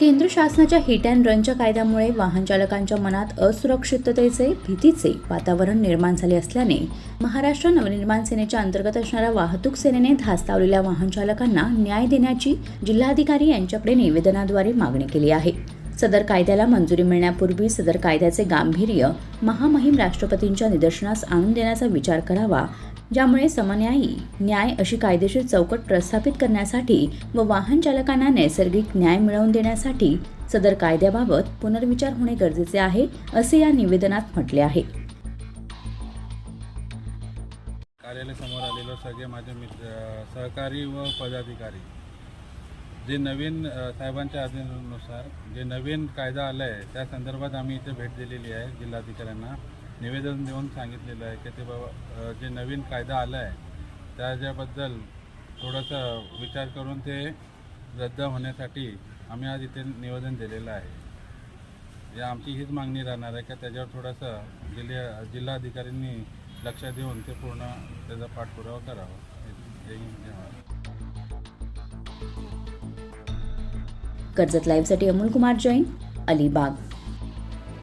केंद्र शासनाच्या hit and रनच्या कायद्यामुळे वाहन चालकांच्या मनात असुरक्षिततेचे भीतीचे वातावरण निर्माण झाले असल्याने महाराष्ट्र नवनिर्माण सेनेच्या अंतर्गत असणाऱ्या वाहतूक सेनेने धास्तावलेल्या वाहन चालकांना न्याय देण्याची जिल्हाधिकारी यांच्याकडे निवेदनाद्वारे मागणी केली आहे. सदर कायद्याला मंजुरी मिळण्यापूर्वी सदर कायद्याचे गांभीर्य महामहिम राष्ट्रपतींच्या निदर्शनास आणून देण्याचा विचार करावा ज्यामुळे समन्यायी न्याय अशी कायदेशीर चौकट प्रस्थापित करण्यासाठी व वाहन चालकांना नैसर्गिक न्याय मिळवून देण्यासाठी सदर कायद्याबाबत पुनर्विचार होणे गरजेचे आहे असे या निवेदनात म्हटले आहे. कार्यालयासमोर आलेलो सगळे माझे मित्र सहकारी व पदाधिकारी जे नवीन साहेबांच्या आदेशानुसार जे नवीन कायदा आला आहे त्या संदर्भात आम्ही इथे भेट दिलेली आहे जिल्हाधिकाऱ्यांना. निवेदन देऊन सांगितलेलं आहे की ते बाबा जे नवीन कायदा आला आहे त्याच्याबद्दल थोडंसं विचार करून ते रद्द होण्यासाठी आम्ही आज इथे निवेदन दिलेलं आहे. या आमची हीच मागणी राहणार आहे का त्याच्यावर थोडंसं जिल्हा जिल्हाधिकाऱ्यांनी लक्ष देऊन ते पूर्ण त्याचा पाठपुरावा करावा. कर्जत लाईव्हसाठी अमोल कुमार जैन अलिबाग.